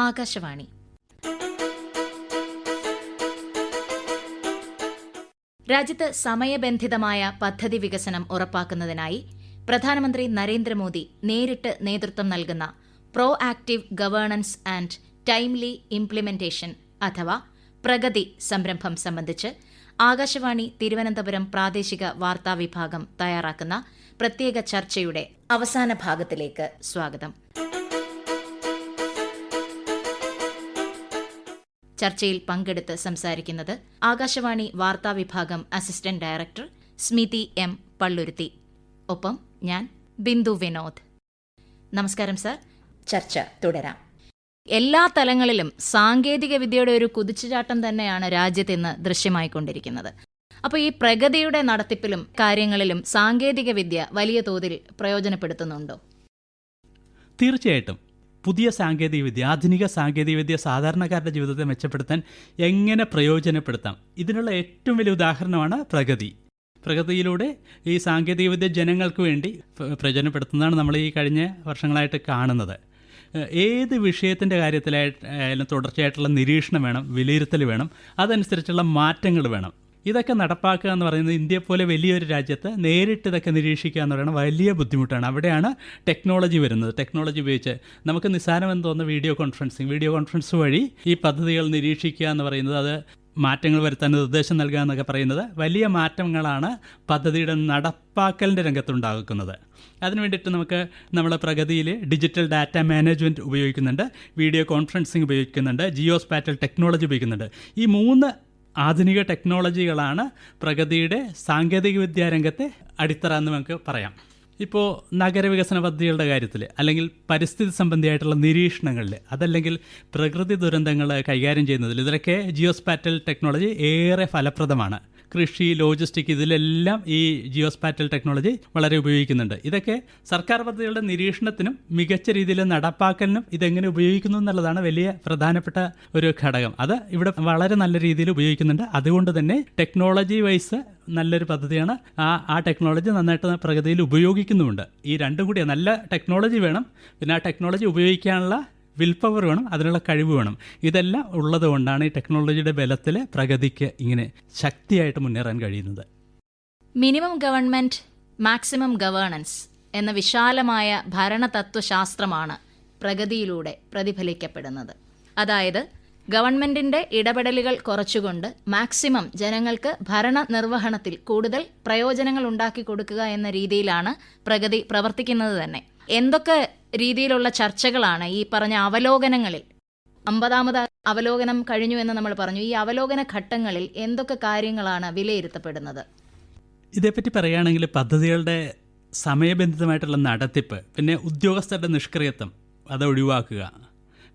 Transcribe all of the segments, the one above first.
ആകാശവാണി. രാജ്യത്ത് സമയബന്ധിതമായ പദ്ധതി വികസനം ഉറപ്പാക്കുന്നതിനായി പ്രധാനമന്ത്രി നരേന്ദ്രമോദി നേരിട്ട് നേതൃത്വം നൽകുന്ന proactive governance and timely implementation അഥവാ പ്രഗതി സംരംഭം സംബന്ധിച്ച് ആകാശവാണി തിരുവനന്തപുരം പ്രാദേശിക വാർത്താ വിഭാഗം തയ്യാറാക്കുന്ന പ്രത്യേക ചർച്ചയുടെ അവസാന ഭാഗത്തിലേക്ക് സ്വാഗതം. ചർച്ചയിൽ പങ്കെടുത്ത് സംസാരിക്കുന്നത് ആകാശവാണി വാർത്താ വിഭാഗം assistant director Smithi M Palluruthy. ഒപ്പം ഞാൻ ബിന്ദു വിനോദ്. നമസ്കാരം സർ. ചർച്ച തുടരാം. എല്ലാ തലങ്ങളിലും സാങ്കേതിക വിദ്യയുടെ ഒരു കുതിച്ചുചാട്ടം തന്നെയാണ് രാജ്യത്ത് ഇന്ന് ദൃശ്യമായിക്കൊണ്ടിരിക്കുന്നത്. അപ്പോൾ ഈ പ്രഗതിയുടെ നടത്തിപ്പിലും കാര്യങ്ങളിലും സാങ്കേതിക വിദ്യ വലിയ തോതിൽ പ്രയോജനപ്പെടുത്തുന്നുണ്ടോ? തീർച്ചയായിട്ടും. പുതിയ സാങ്കേതികവിദ്യ ആധുനിക സാങ്കേതികവിദ്യ സാധാരണക്കാരുടെ ജീവിതത്തെ മെച്ചപ്പെടുത്താൻ എങ്ങനെ പ്രയോജനപ്പെടുത്താം? ഇതിനുള്ള ഏറ്റവും വലിയ ഉദാഹരണമാണ് പ്രഗതി. പ്രഗതിയിലൂടെ ഈ സാങ്കേതികവിദ്യ ജനങ്ങൾക്ക് വേണ്ടി പ്രയോജനപ്പെടുത്തുന്നതാണ് നമ്മൾ ഈ കഴിഞ്ഞ വർഷങ്ങളായിട്ട് കാണുന്നത്. ഏത് വിഷയത്തിന്റെ കാര്യത്തിലായാലും തുടർച്ചയായിട്ടുള്ള നിരീക്ഷണം വേണം വിലയിരുത്തൽ വേണം അതനുസരിച്ചുള്ള മാറ്റങ്ങൾ വേണം. ഇതൊക്കെ നടപ്പാക്കുക എന്ന് പറയുന്നത് ഇന്ത്യയെ പോലെ വലിയൊരു രാജ്യത്ത് നേരിട്ട് ഇതൊക്കെ നിരീക്ഷിക്കുക എന്ന് പറയുന്നത് വലിയ ബുദ്ധിമുട്ടാണ്. അവിടെയാണ് ടെക്നോളജി വരുന്നത്. ടെക്നോളജി ഉപയോഗിച്ച് നമുക്ക് നിസ്സാരമെന്ന് തോന്നുന്ന വീഡിയോ കോൺഫറൻസിങ് വീഡിയോ കോൺഫറൻസ് വഴി ഈ പദ്ധതികൾ നിരീക്ഷിക്കുക എന്ന് പറയുന്നത് അത് മാറ്റങ്ങൾ വരുത്താൻ നിർദ്ദേശം നൽകുക എന്നൊക്കെ പറയുന്നത് വലിയ മാറ്റങ്ങളാണ് പദ്ധതിയുടെ നടപ്പാക്കലിന്റെ രംഗത്തുണ്ടാക്കുന്നത്. അതിന് വേണ്ടിയിട്ട് നമുക്ക് നമ്മുടെ പ്രഗതിയിൽ ഡിജിറ്റൽ ഡാറ്റ മാനേജ്മെന്റ് ഉപയോഗിക്കുന്നുണ്ട് വീഡിയോ കോൺഫറൻസിങ് ഉപയോഗിക്കുന്നുണ്ട് ജിയോ സ്പാറ്റൽ ടെക്നോളജി ഉപയോഗിക്കുന്നുണ്ട്. ഈ മൂന്ന് ആധുനിക ടെക്നോളജികളാണ് പ്രഗതിയുടെ സാങ്കേതികവിദ്യാ രംഗത്തെ അടിത്തറ എന്ന് നമുക്ക് പറയാം. ഇപ്പോൾ നഗരവികസന പദ്ധതികളുടെ കാര്യത്തിൽ അല്ലെങ്കിൽ പരിസ്ഥിതി സംബന്ധിയായിട്ടുള്ള നിരീക്ഷണങ്ങളിൽ അതല്ലെങ്കിൽ പ്രകൃതി ദുരന്തങ്ങൾ കൈകാര്യം ചെയ്യുന്നതിൽ ഇതിലൊക്കെ ജിയോസ്പാറ്റൽ ടെക്നോളജി ഏറെ ഫലപ്രദമാണ്. കൃഷി ലോജിസ്റ്റിക് ഇതിലെല്ലാം ഈ ജിയോസ്പാറ്റൽ ടെക്നോളജി വളരെ ഉപയോഗിക്കുന്നുണ്ട്. ഇതൊക്കെ സർക്കാർ പദ്ധതികളുടെ നിരീക്ഷണത്തിനും മികച്ച രീതിയിൽ നടപ്പാക്കലിനും ഇതെങ്ങനെ ഉപയോഗിക്കുന്നു എന്നുള്ളതാണ് വലിയ പ്രധാനപ്പെട്ട ഒരു ഘടകം. അത് ഇവിടെ വളരെ നല്ല രീതിയിൽ ഉപയോഗിക്കുന്നുണ്ട്. അതുകൊണ്ട് തന്നെ ടെക്നോളജി വൈസ് നല്ലൊരു പദ്ധതിയാണ് ആ ആ ടെക്നോളജി നന്നായിട്ട് പ്രഗതിയിൽ ഉപയോഗിക്കുന്നുമുണ്ട്. ഈ രണ്ടും കൂടി നല്ല ടെക്നോളജി വേണം. പിന്നെ ആ ടെക്നോളജി ഉപയോഗിക്കാനുള്ള വിൽ പവർ വേണം അതിനുള്ള കഴിവ് വേണം. ഇതെല്ലാം ഉള്ളതുകൊണ്ടാണ് ഈ ടെക്നോളജിയുടെ ബലത്തിൽ പ്രഗതിക്ക് ഇങ്ങനെ ശക്തിയായിട്ട് മുന്നേറാൻ കഴിയുന്നത്. മിനിമം ഗവൺമെന്റ് മാക്സിമം ഗവേണൻസ് എന്ന വിശാലമായ ഭരണതത്വശാസ്ത്രമാണ് പ്രഗതിയിലൂടെ പ്രതിഫലിക്കപ്പെടുന്നത്. അതായത് ഗവൺമെന്റിന്റെ ഇടപെടലുകൾ കുറച്ചുകൊണ്ട് മാക്സിമം ജനങ്ങൾക്ക് ഭരണ നിർവഹണത്തിൽ കൂടുതൽ പ്രയോജനങ്ങൾ ഉണ്ടാക്കി കൊടുക്കുക എന്ന രീതിയിലാണ് പ്രഗതി പ്രവർത്തിക്കുന്നത് തന്നെ. എന്തൊക്കെ രീതിയിലുള്ള ചർച്ചകളാണ് ഈ പറഞ്ഞ അവലോകനങ്ങളിൽ? അമ്പതാമത് അവലോകനം കഴിഞ്ഞു എന്ന് നമ്മൾ പറഞ്ഞു. ഈ അവലോകന ഘട്ടങ്ങളിൽ എന്തൊക്കെ കാര്യങ്ങളാണ് വിലയിരുത്തപ്പെടുന്നത്? ഇതേപ്പറ്റി പറയുകയാണെങ്കിൽ പദ്ധതികളുടെ സമയബന്ധിതമായിട്ടുള്ള നടത്തിപ്പ് പിന്നെ ഉദ്യോഗസ്ഥരുടെ നിഷ്ക്രിയത്വം അത് ഒഴിവാക്കുക.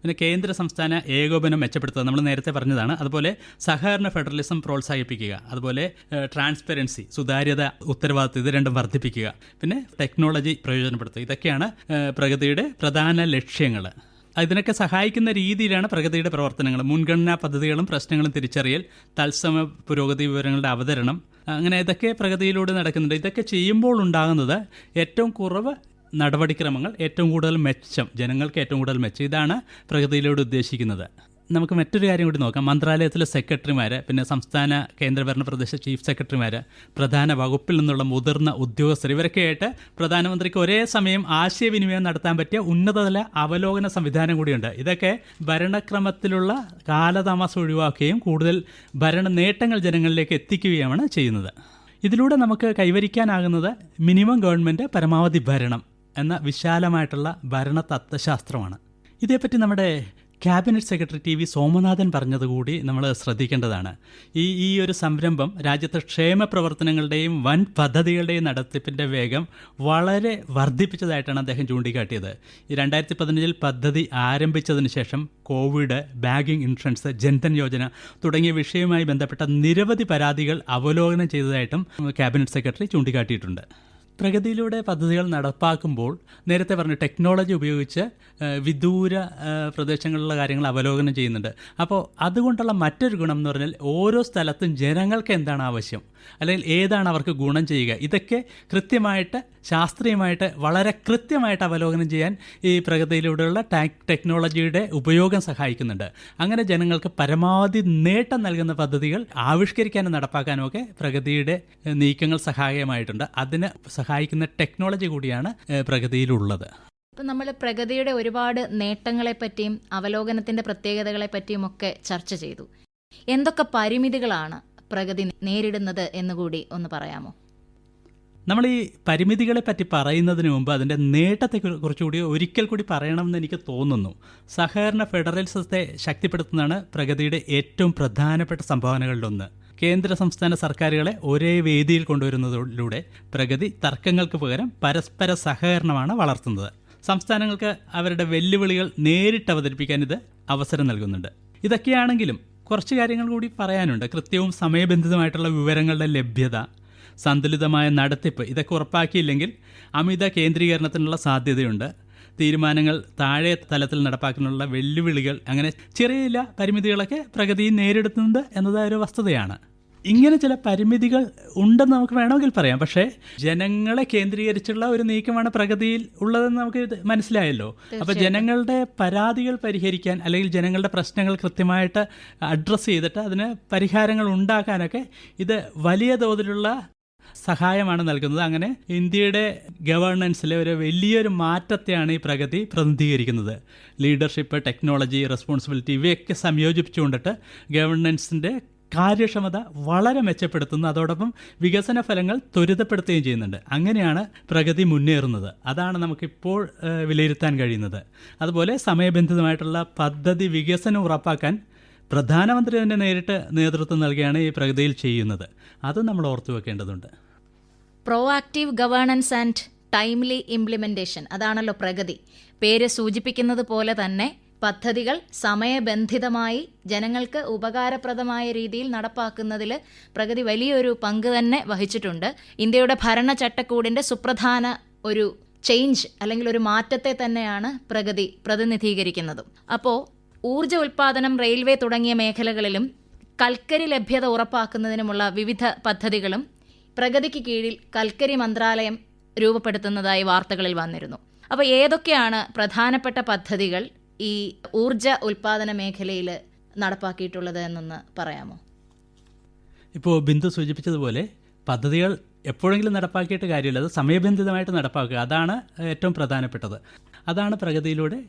പിന്നെ കേന്ദ്ര സംസ്ഥാന ഏകോപനം മെച്ചപ്പെടുത്തുക. നമ്മൾ നേരത്തെ പറഞ്ഞതാണ്. അതുപോലെ സഹകരണ ഫെഡറലിസം പ്രോത്സാഹിപ്പിക്കുക. അതുപോലെ ട്രാൻസ്പെറൻസി സുതാര്യത ഉത്തരവാദിത്വം ഇത് രണ്ടും വർദ്ധിപ്പിക്കുക. പിന്നെ ടെക്നോളജി പ്രയോജനപ്പെടുത്തുക. ഇതൊക്കെയാണ് പ്രഗതിയുടെ പ്രധാന ലക്ഷ്യങ്ങൾ ഇതിനൊക്കെ സഹായിക്കുന്ന രീതിയിലാണ് പ്രഗതിയുടെ പ്രവർത്തനങ്ങൾ. മുൻഗണനാ പദ്ധതികളും പ്രശ്നങ്ങളും തിരിച്ചറിയൽ തത്സമ പുരോഗതി വിവരങ്ങളുടെ അവതരണം അങ്ങനെ ഇതൊക്കെ പ്രഗതിയിലൂടെ നടക്കുന്നുണ്ട്. ഇതൊക്കെ ചെയ്യുമ്പോൾ ഉണ്ടാകുന്നത് ഏറ്റവും കുറവ് നടപടിക്രമങ്ങൾ ഏറ്റവും കൂടുതൽ മെച്ചം ജനങ്ങൾക്ക് ഏറ്റവും കൂടുതൽ മെച്ചം. ഇതാണ് പ്രഗതിയിലൂടെ ഉദ്ദേശിക്കുന്നത്. നമുക്ക് മറ്റൊരു കാര്യം കൂടി നോക്കാം. മന്ത്രാലയത്തിലെ സെക്രട്ടറിമാർ പിന്നെ സംസ്ഥാന കേന്ദ്രഭരണ പ്രദേശ ചീഫ് സെക്രട്ടറിമാർ പ്രധാന വകുപ്പിൽ നിന്നുള്ള മുതിർന്ന ഉദ്യോഗസ്ഥർ ഇവരൊക്കെയായിട്ട് പ്രധാനമന്ത്രിക്ക് ഒരേ സമയം ആശയവിനിമയം നടത്താൻ പറ്റിയ ഉന്നതതല അവലോകന സംവിധാനം കൂടിയുണ്ട്. ഇതൊക്കെ ഭരണക്രമത്തിലുള്ള കാലതാമസം ഒഴിവാക്കുകയും കൂടുതൽ ഭരണ നേട്ടങ്ങൾ ജനങ്ങളിലേക്ക് എത്തിക്കുകയുമാണ് ചെയ്യുന്നത്. ഇതിലൂടെ നമുക്ക് കൈവരിക്കാനാകുന്നത് മിനിമം ഗവൺമെന്റ് പരമാവധി ഭരണം. എന്ന വിശാലമായിട്ടുള്ള ഭരണ തത്വശാസ്ത്രമാണ് ഇതേപ്പറ്റി നമ്മുടെ cabinet secretary T V Somanathan പറഞ്ഞതുകൂടി നമ്മൾ ശ്രദ്ധിക്കേണ്ടതാണ്. ഈ ഈ ഒരു സംരംഭം രാജ്യത്തെ ക്ഷേമ പ്രവർത്തനങ്ങളുടെയും വൻ പദ്ധതികളുടെയും നടത്തിപ്പിന്റെ വേഗം വളരെ വർദ്ധിപ്പിച്ചതായിട്ടാണ് അദ്ദേഹം ചൂണ്ടിക്കാട്ടിയത്. ഈ രണ്ടായിരത്തി പതിനഞ്ചിൽ പദ്ധതി ആരംഭിച്ചതിന് ശേഷം Covid banking insurance Jan Dhan Yojana തുടങ്ങിയ വിഷയവുമായി ബന്ധപ്പെട്ട നിരവധി പരാതികൾ അവലോകനം ചെയ്തതായിട്ടും ക്യാബിനറ്റ് സെക്രട്ടറി ചൂണ്ടിക്കാട്ടിയിട്ടുണ്ട്. പ്രഗതിയിലൂടെ പദ്ധതികൾ നടപ്പാക്കുമ്പോൾ നേരത്തെ പറഞ്ഞു ടെക്നോളജി ഉപയോഗിച്ച് വിദൂര പ്രദേശങ്ങളിലുള്ള കാര്യങ്ങൾ അവലോകനം ചെയ്യുന്നുണ്ട്. അപ്പോൾ അതുകൊണ്ടുള്ള മറ്റൊരു ഗുണം എന്ന് പറഞ്ഞാൽ ഓരോ സ്ഥലത്തും ജനങ്ങൾക്ക് എന്താണ് ആവശ്യം? അല്ലെങ്കിൽ ഏതാണ് അവർക്ക് ഗുണം ചെയ്യുക? ഇതൊക്കെ കൃത്യമായിട്ട് ശാസ്ത്രീയമായിട്ട് വളരെ കൃത്യമായിട്ട് അവലോകനം ചെയ്യാൻ ഈ പ്രഗതിയിലൂടെയുള്ള ടാക് ടെക്നോളജിയുടെ ഉപയോഗം സഹായിക്കുന്നുണ്ട്. അങ്ങനെ ജനങ്ങൾക്ക് പരമാവധി നേട്ടം നൽകുന്ന പദ്ധതികൾ ആവിഷ്കരിക്കാനും നടപ്പാക്കാനും ഒക്കെ പ്രഗതിയുടെ നീക്കങ്ങൾ സഹായകമായിട്ടുണ്ട്. അതിന് സഹായിക്കുന്ന ടെക്നോളജി കൂടിയാണ് പ്രകൃതിയിലുള്ളത്. ഇപ്പം നമ്മൾ പ്രഗതിയുടെ ഒരുപാട് നേട്ടങ്ങളെപ്പറ്റിയും അവലോകനത്തിന്റെ പ്രത്യേകതകളെപ്പറ്റിയും ഒക്കെ ചർച്ച ചെയ്തു. എന്തൊക്കെ പരിമിതികളാണ് പ്രഗതി നേരിടുന്നത് എന്നുകൂടി ഒന്ന് പറയാമോ? നമ്മൾ ഈ പരിമിതികളെ പറ്റി പറയുന്നതിന് മുമ്പ് അതിന്റെ നേട്ടത്തെ കുറച്ചുകൂടി ഒരിക്കൽ കൂടി പറയണമെന്ന് എനിക്ക് തോന്നുന്നു. സഹകരണ ഫെഡറലിസത്തെ ശക്തിപ്പെടുത്തുന്നതാണ് പ്രഗതിയുടെ ഏറ്റവും പ്രധാനപ്പെട്ട സംഭാവനകളിലൊന്ന്. കേന്ദ്ര സംസ്ഥാന സർക്കാരുകളെ ഒരേ വേദിയിൽ കൊണ്ടുവരുന്നതിലൂടെ പ്രഗതി തർക്കങ്ങൾക്ക് പകരം പരസ്പര സഹകരണമാണ് വളർത്തുന്നത്. സംസ്ഥാനങ്ങൾക്ക് അവരുടെ വെല്ലുവിളികൾ നേരിട്ട് അവതരിപ്പിക്കാൻ ഇത് അവസരം നൽകുന്നുണ്ട്. ഇതൊക്കെയാണെങ്കിലും കുറച്ച് കാര്യങ്ങൾ കൂടി പറയാനുണ്ട്. കൃത്യവും സമയബന്ധിതമായിട്ടുള്ള വിവരങ്ങളുടെ ലഭ്യത സന്തുലിതമായ നടത്തിപ്പ് ഇതൊക്കെ ഉറപ്പാക്കിയില്ലെങ്കിൽ അമിത കേന്ദ്രീകരണത്തിനുള്ള സാധ്യതയുണ്ട്. തീരുമാനങ്ങൾ താഴെ തലത്തിൽ നടപ്പാക്കാനുള്ള വെല്ലുവിളികൾ അങ്ങനെ ചെറിയ ചില പരിമിതികളൊക്കെ പ്രഗതി നേരിടുന്നുണ്ട് എന്നത് ഒരു വസ്തുതയാണ്. ഇങ്ങനെ ചില പരിമിതികൾ ഉണ്ടെന്ന് നമുക്ക് വേണമെങ്കിൽ പറയാം. പക്ഷേ ജനങ്ങളെ കേന്ദ്രീകരിച്ചുള്ള ഒരു നീക്കമാണ് പ്രഗതിയിൽ ഉള്ളതെന്ന് നമുക്ക് മനസ്സിലായല്ലോ. അപ്പോൾ ജനങ്ങളുടെ പരാതികൾ പരിഹരിക്കാൻ അല്ലെങ്കിൽ ജനങ്ങളുടെ പ്രശ്നങ്ങൾ കൃത്യമായിട്ട് അഡ്രസ്സ് ചെയ്തിട്ട് അതിന് പരിഹാരങ്ങൾ ഉണ്ടാക്കാനൊക്കെ ഇത് വലിയ തോതിലുള്ള സഹായമാണ് നൽകുന്നത്. അങ്ങനെ ഇന്ത്യയുടെ ഗവേണൻസിലെ ഒരു വലിയൊരു മാറ്റത്തെയാണ് ഈ പ്രഗതി പ്രതിനിധീകരിക്കുന്നത്. ലീഡർഷിപ്പ് ടെക്നോളജി റെസ്പോൺസിബിലിറ്റി ഇവയൊക്കെ സംയോജിപ്പിച്ചുകൊണ്ടിട്ട് ഗവേണൻസിന്റെ കാര്യക്ഷമത വളരെ മെച്ചപ്പെടുത്തുന്നു. അതോടൊപ്പം വികസന ഫലങ്ങൾ ത്വരിതപ്പെടുത്തുകയും ചെയ്യുന്നുണ്ട്. അങ്ങനെയാണ് പ്രഗതി മുന്നേറുന്നത്. അതാണ് നമുക്കിപ്പോൾ വിലയിരുത്താൻ കഴിയുന്നത്. അതുപോലെ സമയബന്ധിതമായിട്ടുള്ള പദ്ധതി വികസനം ഉറപ്പാക്കാൻ പ്രധാനമന്ത്രി തന്നെ നേരിട്ട് നേതൃത്വം നൽകിയാണ് ഈ പ്രഗതിയിൽ ചെയ്യുന്നത്. അത് നമ്മൾ ഓർത്തു വെക്കേണ്ടതുണ്ട്. Proactive governance and timely implementation അതാണല്ലോ പ്രഗതി. പേര് സൂചിപ്പിക്കുന്നത് പോലെ തന്നെ പദ്ധതികൾ സമയബന്ധിതമായി ജനങ്ങൾക്ക് ഉപകാരപ്രദമായ രീതിയിൽ നടപ്പാക്കുന്നതിൽ പ്രഗതി വലിയൊരു പങ്ക് തന്നെ വഹിച്ചിട്ടുണ്ട്. ഇന്ത്യയുടെ ഭരണ ചട്ടക്കൂടിന്റെ സുപ്രധാന ഒരു ചേഞ്ച് അല്ലെങ്കിൽ ഒരു മാറ്റത്തെ തന്നെയാണ് പ്രഗതി പ്രതിനിധീകരിക്കുന്നതും. അപ്പോൾ ഊർജ ഉൽപാദനം റെയിൽവേ തുടങ്ങിയ മേഖലകളിലും കൽക്കരി ലഭ്യത ഉറപ്പാക്കുന്നതിനുമുള്ള വിവിധ പദ്ധതികളും പ്രഗതിക്ക് കീഴിൽ കൽക്കരി മന്ത്രാലയം രൂപപ്പെടുത്തുന്നതായി വാർത്തകളിൽ വന്നിരുന്നു. അപ്പോൾ ഏതൊക്കെയാണ് പ്രധാനപ്പെട്ട പദ്ധതികൾ ഈ ഊർജ ഉൽപാദന മേഖലയിൽ നടപ്പാക്കിയിട്ടുള്ളത് എന്നൊന്ന് പറയാമോ? ഇപ്പോൾ ബിന്ദു സൂചിപ്പിച്ചതുപോലെ പദ്ധതികൾ എപ്പോഴെങ്കിലും നടപ്പാക്കിയിട്ട് കാര്യമില്ല. അത് സമയബന്ധിതമായിട്ട് നടപ്പാക്കുക. അതാണ് ഏറ്റവും പ്രധാനപ്പെട്ടത്. അതാണ് പ്രഗതിയിലൂടെ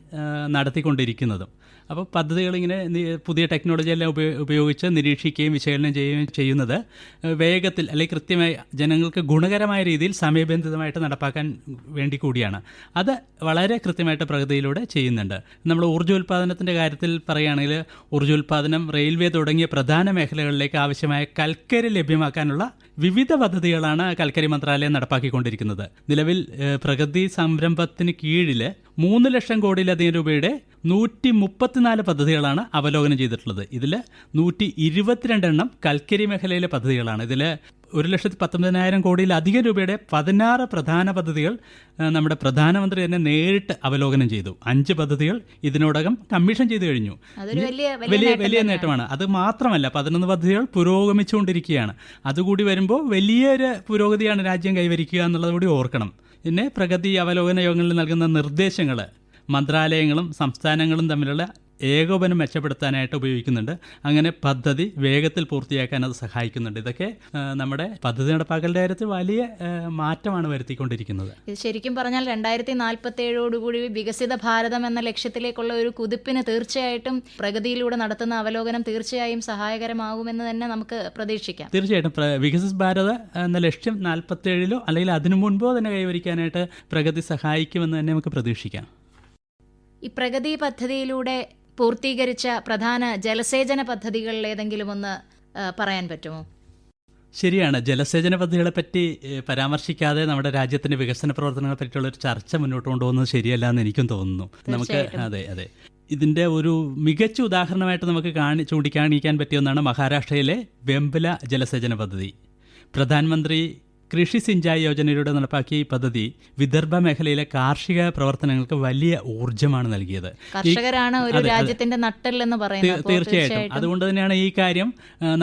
നടത്തിക്കൊണ്ടിരിക്കുന്നത്. അപ്പോൾ പദ്ധതികൾ ഇങ്ങനെ പുതിയ ടെക്നോളജി എല്ലാം ഉപയോ- ഉപയോഗിച്ച് നിരീക്ഷിക്കുകയും വിശകലനം ചെയ്യുകയും ചെയ്യുന്നത് വേഗത്തിൽ അല്ലെങ്കിൽ കൃത്യമായി ജനങ്ങൾക്ക് ഗുണകരമായ രീതിയിൽ സമയബന്ധിതമായിട്ട് നടപ്പാക്കാൻ വേണ്ടി കൂടിയാണ്. അത് വളരെ കൃത്യമായിട്ട് പ്രഗതിയിലൂടെ ചെയ്യുന്നുണ്ട്. നമ്മൾ ഊർജോൽപാദനത്തിന്റെ കാര്യത്തിൽ പറയുകയാണെങ്കിൽ ഊർജോൽപാദനം റെയിൽവേ തുടങ്ങിയ പ്രധാന മേഖലകളിലേക്ക് ആവശ്യമായ കൽക്കരി ലഭ്യമാക്കാനുള്ള വിവിധ പദ്ധതികളാണ് കൽക്കരി മന്ത്രാലയം നടപ്പാക്കിക്കൊണ്ടിരിക്കുന്നത്. നിലവിൽ പ്രകൃതി സംരംഭത്തിന് കീഴിൽ മൂന്ന് ലക്ഷം കോടിയിലധികം രൂപയുടെ നൂറ്റി മുപ്പത്തിനാല് പദ്ധതികളാണ് അവലോകനം ചെയ്തിട്ടുള്ളത്. ഇതിൽ നൂറ്റി ഇരുപത്തിരണ്ടെണ്ണം കൽക്കരി മേഖലയിലെ പദ്ധതികളാണ്. ഇതിൽ ഒരു ലക്ഷത്തി പത്തൊമ്പതിനായിരം കോടിയിലധികം രൂപയുടെ പതിനാറ് പ്രധാന പദ്ധതികൾ നമ്മുടെ പ്രധാനമന്ത്രി തന്നെ നേരിട്ട് അവലോകനം ചെയ്തു. അഞ്ച് പദ്ധതികൾ ഇതിനോടകം കമ്മീഷൻ ചെയ്തു കഴിഞ്ഞു. വലിയ വലിയ നേട്ടമാണ്. അത് മാത്രമല്ല പതിനൊന്ന് പദ്ധതികൾ പുരോഗമിച്ചുകൊണ്ടിരിക്കുകയാണ്. അതുകൂടി വരുമ്പോൾ വലിയൊരു പുരോഗതിയാണ് രാജ്യം കൈവരിക്കുക എന്നുള്ളത് കൂടി ഓർക്കണം. പിന്നെ പ്രഗതി അവലോകന യോഗങ്ങളിൽ നൽകുന്ന നിർദ്ദേശങ്ങൾ മന്ത്രാലയങ്ങളും സംസ്ഥാനങ്ങളും തമ്മിലുള്ള ഏകോപനം മെച്ചപ്പെടുത്താനായിട്ട് ഉപയോഗിക്കുന്നുണ്ട്. അങ്ങനെ പദ്ധതി വേഗത്തിൽ പൂർത്തിയാക്കാൻ അത് സഹായിക്കുന്നുണ്ട്. ഇതൊക്കെ നമ്മുടെ പദ്ധതി നടപ്പാക്കലിന്റെ കാര്യത്തിൽ വലിയ മാറ്റമാണ് വരുത്തിക്കൊണ്ടിരിക്കുന്നത്. ഇത് ശരിക്കും പറഞ്ഞാൽ രണ്ടായിരത്തി നാൽപ്പത്തി ഏഴോടുകൂടി വികസിത ഭാരതം എന്ന ലക്ഷ്യത്തിലേക്കുള്ള ഒരു കുതിപ്പിന് തീർച്ചയായിട്ടും പ്രഗതിയിലൂടെ നടത്തുന്ന അവലോകനം തീർച്ചയായും സഹായകരമാകുമെന്ന് തന്നെ നമുക്ക് പ്രതീക്ഷിക്കാം. തീർച്ചയായിട്ടും വികസിത ഭാരത എന്ന ലക്ഷ്യം നാൽപ്പത്തി ഏഴിലോ അല്ലെങ്കിൽ അതിനു മുൻപോ തന്നെ കൈവരിക്കാനായിട്ട് പ്രഗതി സഹായിക്കുമെന്ന് തന്നെ നമുക്ക് പ്രതീക്ഷിക്കാം. ഈ പ്രഗതി പദ്ധതിയിലൂടെ പൂർത്തീകരിച്ച പ്രധാന ജലസേചന പദ്ധതികളിൽ ഏതെങ്കിലും ഒന്ന് പറയാൻ പറ്റുമോ? ശരിയാണ്. ജലസേചന പദ്ധതികളെ പറ്റി പരാമർശിക്കാതെ നമ്മുടെ രാജ്യത്തിന്റെ വികസന പ്രവർത്തനങ്ങളെ പറ്റിയുള്ള ഒരു ചർച്ച മുന്നോട്ട് കൊണ്ടുപോകുന്നത് ശരിയല്ല എന്ന് എനിക്കും തോന്നുന്നു. നമുക്ക് അതെ അതെ. ഇതിന്റെ ഒരു മികച്ച ഉദാഹരണമായിട്ട് നമുക്ക് കാണി ചൂണ്ടിക്കാണിക്കാൻ പറ്റിയ ഒന്നാണ് മഹാരാഷ്ട്രയിലെ വെമ്പല ജലസേചന പദ്ധതി. പ്രധാനമന്ത്രി കൃഷി സിഞ്ചായി യോജനയിലൂടെ നടപ്പാക്കിയ ഈ പദ്ധതി വിദർഭ മേഖലയിലെ കാർഷിക പ്രവർത്തനങ്ങൾക്ക് വലിയ ഊർജമാണ് നൽകിയത്. കർഷകരാണ് ഒരു രാജ്യത്തിന്റെ നട്ടെല്ലെന്ന് പറയുന്നത്. തീർച്ചയായിട്ടും. അതുകൊണ്ട് തന്നെയാണ് ഈ കാര്യം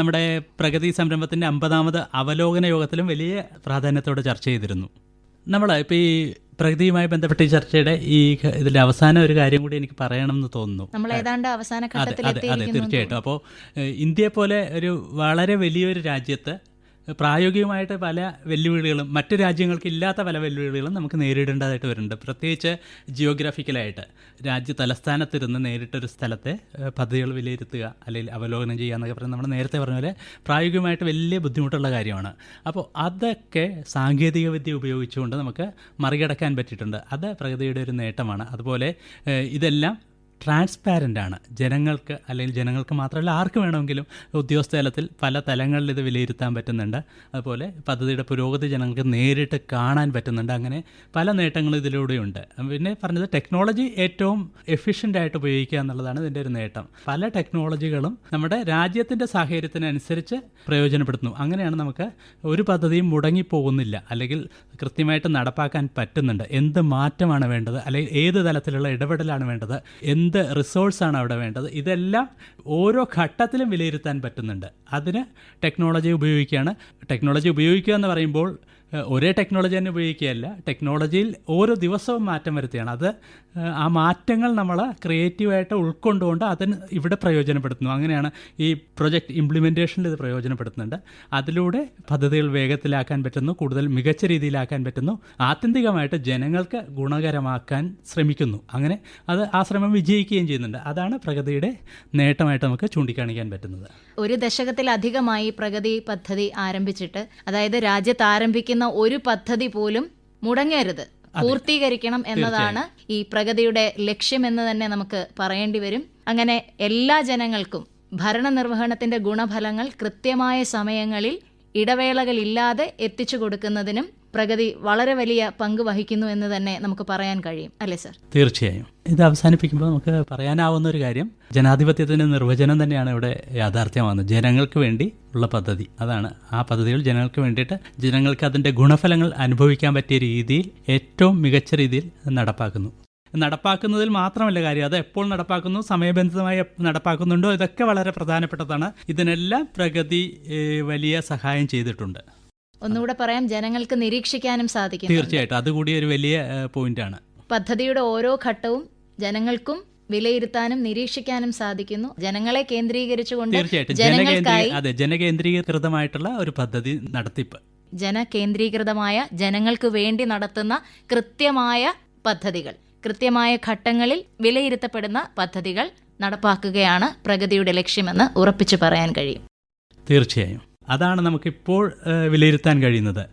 നമ്മുടെ പ്രഗതി സംരംഭത്തിന്റെ അമ്പതാമത് അവലോകന യോഗത്തിലും വലിയ പ്രാധാന്യത്തോടെ ചർച്ച ചെയ്തിരുന്നു. നമ്മൾ ഇപ്പോൾ ഈ പ്രകൃതിയുമായി ബന്ധപ്പെട്ട ഈ ചർച്ചയുടെ ഈ ഇതിന്റെ അവസാന ഒരു കാര്യം കൂടി എനിക്ക് പറയണം എന്ന് തോന്നുന്നു. നമ്മൾ ഏതാണ്ട് അവസാന അതെ അതെ തീർച്ചയായിട്ടും. അപ്പോൾ ഇന്ത്യയെ പോലെ ഒരു വളരെ വലിയൊരു രാജ്യത്ത് പ്രായോഗികമായിട്ട് പല വെല്ലുവിളികളും മറ്റു രാജ്യങ്ങൾക്ക് ഇല്ലാത്ത പല വെല്ലുവിളികളും നമുക്ക് നേരിടേണ്ടതായിട്ട് വരുന്നുണ്ട്. പ്രത്യേകിച്ച് ജിയോഗ്രാഫിക്കലായിട്ട് രാജ്യ തലസ്ഥാനത്തിരുന്ന് നേരിട്ടൊരു സ്ഥലത്തെ പദ്ധതികൾ വിലയിരുത്തുക അല്ലെങ്കിൽ അവലോകനം ചെയ്യുക എന്നൊക്കെ പറയുന്നത് നമ്മൾ നേരത്തെ പറഞ്ഞ പോലെ പ്രായോഗികമായിട്ട് വലിയ ബുദ്ധിമുട്ടുള്ള കാര്യമാണ്. അപ്പോൾ അതൊക്കെ സാങ്കേതികവിദ്യ ഉപയോഗിച്ചുകൊണ്ട് നമുക്ക് മറികടക്കാൻ പറ്റിയിട്ടുണ്ട്. അത് പ്രകൃതിയുടെ ഒരു നേട്ടമാണ്. അതുപോലെ ഇതെല്ലാം ട്രാൻസ്പാരന്റ് ആണ്. ജനങ്ങൾക്ക് അല്ലെങ്കിൽ ജനങ്ങൾക്ക് മാത്രമല്ല ആർക്ക് വേണമെങ്കിലും ഉദ്യോഗസ്ഥ തലത്തിൽ പല തലങ്ങളിൽ ഇത് വിലയിരുത്താൻ പറ്റുന്നുണ്ട്. അതുപോലെ പദ്ധതിയുടെ പുരോഗതി ജനങ്ങൾക്ക് നേരിട്ട് കാണാൻ പറ്റുന്നുണ്ട്. അങ്ങനെ പല നേട്ടങ്ങളും ഇതിലൂടെയുണ്ട്. പിന്നെ പറഞ്ഞത് ടെക്നോളജി ഏറ്റവും എഫിഷ്യന്റ് ആയിട്ട് ഉപയോഗിക്കുക എന്നുള്ളതാണ് ഇതിന്റെ ഒരു നേട്ടം. പല ടെക്നോളജികളും നമ്മുടെ രാജ്യത്തിന്റെ സാഹചര്യത്തിനനുസരിച്ച് പ്രയോജനപ്പെടുത്തുന്നു. അങ്ങനെയാണ് നമുക്ക് ഒരു പദ്ധതിയും മുടങ്ങിപ്പോകുന്നില്ല. അല്ലെങ്കിൽ കൃത്യമായിട്ട് നടപ്പാക്കാൻ പറ്റുന്നുണ്ട്. എന്ത് മാറ്റമാണ് വേണ്ടത്? അല്ലെങ്കിൽ ഏത് തലത്തിലുള്ള ഇടപെടലാണ് വേണ്ടത്? റിസോഴ്സാണ് അവിടെ വേണ്ടത്? ഇതെല്ലാം ഓരോ ഘട്ടത്തിലും വിലയിരുത്താൻ പറ്റുന്നുണ്ട്. അതിന് ടെക്നോളജി ഉപയോഗിക്കുകയാണ്. ടെക്നോളജി ഉപയോഗിക്കുക എന്ന് പറയുമ്പോൾ ഒരേ ടെക്നോളജി തന്നെ ഉപയോഗിക്കുകയല്ല. ടെക്നോളജിയിൽ ഓരോ ദിവസവും മാറ്റം വരുത്തുകയാണ്. അത് ആ മാറ്റങ്ങൾ നമ്മൾ ക്രിയേറ്റീവായിട്ട് ഉൾക്കൊണ്ടുകൊണ്ട് അതിന് ഇവിടെ പ്രയോജനപ്പെടുത്തുന്നു. അങ്ങനെയാണ് ഈ പ്രൊജക്ട് ഇംപ്ലിമെന്റേഷനിൽ ഇത് പ്രയോജനപ്പെടുത്തുന്നുണ്ട്. അതിലൂടെ പദ്ധതികൾ വേഗത്തിലാക്കാൻ പറ്റുന്നു കൂടുതൽ മികച്ച രീതിയിലാക്കാൻ പറ്റുന്നു ആത്യന്തികമായിട്ട് ജനങ്ങൾക്ക് ഗുണകരമാക്കാൻ ശ്രമിക്കുന്നു. അങ്ങനെ അത് ആ ശ്രമം വിജയിക്കുകയും ചെയ്യുന്നുണ്ട്. അതാണ് പ്രഗതിയുടെ നേട്ടമായിട്ട് നമുക്ക് ചൂണ്ടിക്കാണിക്കാൻ പറ്റുന്നത്. ഒരു ദശകത്തിലധികമായി പ്രഗതി പദ്ധതി ആരംഭിച്ചിട്ട് അതായത് രാജ്യത്ത് ആരംഭിക്കുന്ന ഒരു പദ്ധതി പോലും മുടങ്ങരുത്. പൂർത്തീകരിക്കണം എന്നതാണ് ഈ പ്രഗതിയുടെ ലക്ഷ്യമെന്ന് തന്നെ നമുക്ക് പറയേണ്ടി വരും. അങ്ങനെ എല്ലാ ജനങ്ങൾക്കും ഭരണ നിർവഹണത്തിന്റെ ഗുണഫലങ്ങൾ കൃത്യമായ സമയങ്ങളിൽ ഇടവേളകളില്ലാതെ എത്തിച്ചു കൊടുക്കുന്നതിനും പ്രഗതി വളരെ വലിയ പങ്ക് വഹിക്കുന്നു എന്ന് തന്നെ നമുക്ക് പറയാൻ കഴിയും. അല്ലേ സർ? തീർച്ചയായും. ഇത് അവസാനിപ്പിക്കുമ്പോൾ നമുക്ക് പറയാനാവുന്ന ഒരു കാര്യം ജനാധിപത്യത്തിന്റെ നിർവചനം തന്നെയാണ് ഇവിടെ യാഥാർത്ഥ്യമാകുന്നത് ജനങ്ങൾക്ക് വേണ്ടി ഉള്ള പദ്ധതി. അതാണ് ആ പദ്ധതികൾ ജനങ്ങൾക്ക് വേണ്ടിയിട്ട് ജനങ്ങൾക്ക് അതിന്റെ ഗുണഫലങ്ങൾ അനുഭവിക്കാൻ പറ്റിയ രീതിയിൽ ഏറ്റവും മികച്ച രീതിയിൽ നടപ്പാക്കുന്നു. നടപ്പാക്കുന്നതിൽ മാത്രമല്ല കാര്യം അത് എപ്പോൾ നടപ്പാക്കുന്നു സമയബന്ധിതമായി നടപ്പാക്കുന്നുണ്ടോ ഇതൊക്കെ വളരെ പ്രധാനപ്പെട്ടതാണ്. ഇതിനെല്ലാം പ്രഗതി വലിയ സഹായം ചെയ്തിട്ടുണ്ട്. ഒന്നുകൂടെ പറയാം ജനങ്ങൾക്ക് നിരീക്ഷിക്കാനും സാധിക്കും. തീർച്ചയായിട്ടും. അതുകൂടി ഒരു വലിയ പോയിന്റ് പോയിന്റാണ്. പദ്ധതിയുടെ ഓരോ ഘട്ടവും ജനങ്ങൾക്കും വിലയിരുത്താനും നിരീക്ഷിക്കാനും സാധിക്കുന്നു. ജനങ്ങളെ കേന്ദ്രീകരിച്ചുകൊണ്ട് ജനങ്ങൾക്കായി അതെ ജനകേന്ദ്രീകൃതമായിട്ടുള്ള ഒരു പദ്ധതി നടത്തിപ്പ്. ജനകേന്ദ്രീകൃതമായ ജനങ്ങൾക്ക് വേണ്ടി നടത്തുന്ന കൃത്യമായ പദ്ധതികൾ കൃത്യമായ ഘട്ടങ്ങളിൽ വിലയിരുത്തപ്പെടുന്ന പദ്ധതികൾ നടപ്പാക്കുകയാണ് പ്രഗതിയുടെ ലക്ഷ്യമെന്ന് ഉറപ്പിച്ചു പറയാൻ കഴിയും. തീർച്ചയായും. അതാണ് നമുക്കിപ്പോൾ വിലയിരുത്താൻ കഴിയുന്നത്.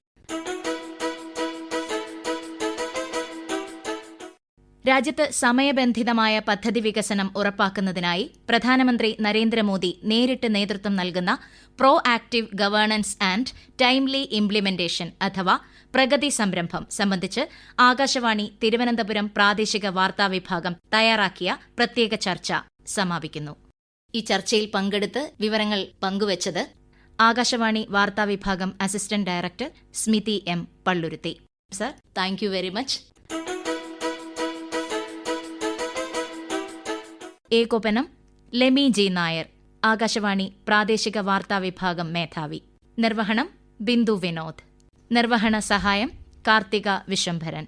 രാജ്യത്ത് സമയബന്ധിതമായ പദ്ധതി വികസനം ഉറപ്പാക്കുന്നതിനായി പ്രധാനമന്ത്രി നരേന്ദ്രമോദി നേരിട്ട് നേതൃത്വം നൽകുന്ന proactive governance and timely implementation അഥവാ പ്രഗതി സംരംഭം സംബന്ധിച്ച് ആകാശവാണി തിരുവനന്തപുരം പ്രാദേശിക വാർത്താ വിഭാഗം തയ്യാറാക്കിയ പ്രത്യേക ചർച്ച സമാപിക്കുന്നു. ഈ ചർച്ചയിൽ പങ്കെടുത്ത് വിവരങ്ങൾ പങ്കുവച്ചത് ആകാശവാണി വാർത്താ വിഭാഗം assistant director Smithi M Palluruthy. Sir thank you very much ഏകോപനം ലെമി ജി നായർ ആകാശവാണി പ്രാദേശിക വാർത്താ വിഭാഗം മേധാവി. നിർവഹണം ബിന്ദു വിനോദ്. നിർവഹണ സഹായം കാർത്തിക വിശ്വംഭരൻ